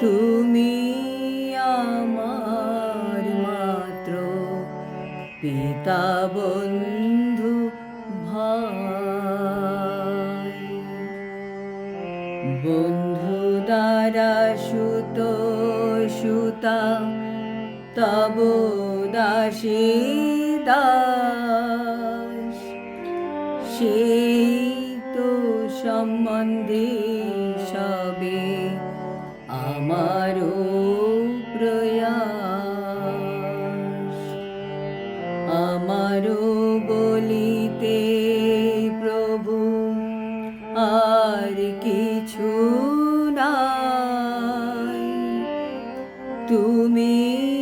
তুমি আমার মাত্র পিতা বন্ধু ভাই। বন্ধু দ্বারা সুত সুতা, তব দাসী দাস। সেই তো সম্বন্ধে আমারও প্রয়াস। আমারও বলিতে প্রভু আর কিছু নাই। তুমি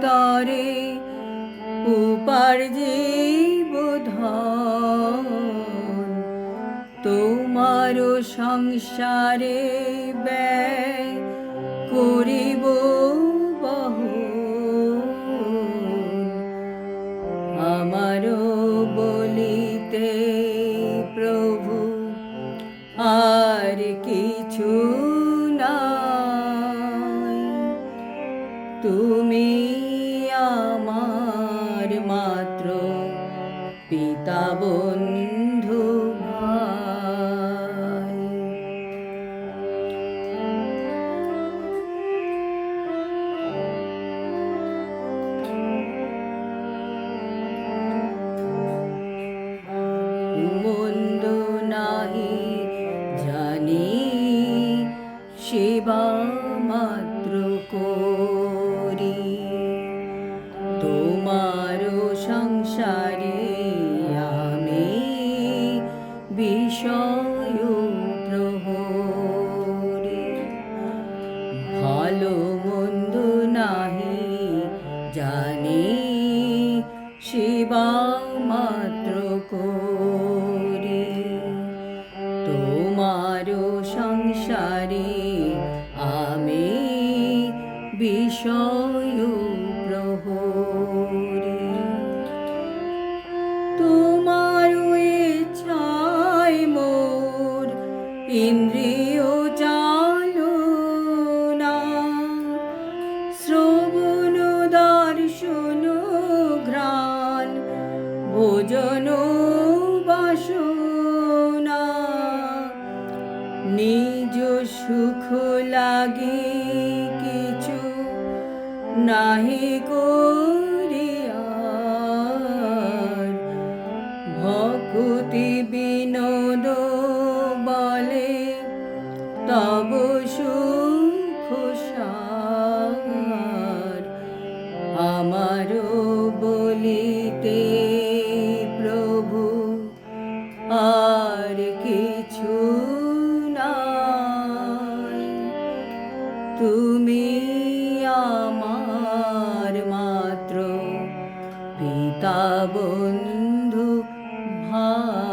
তরে উপার্জীব ধন। তোমার সংসারে ব্যয় করিব তুমি আমার মাত্র পিতা বন্ধু মন্দ নাহি জানি সেবা মাত্র করি প্রহরী ভালো মাত্র করি। তোমার সংসারে আমি বিষয় ইন্দ্রিয় চালনা শ্রবণ দর্শন ঘ্রাণ ভোজন বাসনা নিজ সুখ লাগে কিছু নাহি করিয়ার আরও বলিতে প্রভু আর কিছু না তুমি আমার মাত্র পিতা বন্ধু ভাই।